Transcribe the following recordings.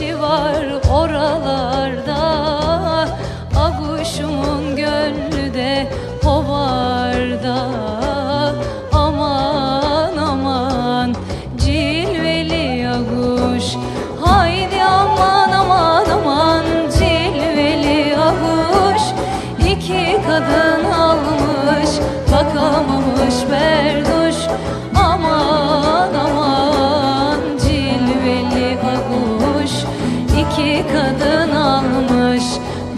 var oralar.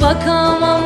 bakamam.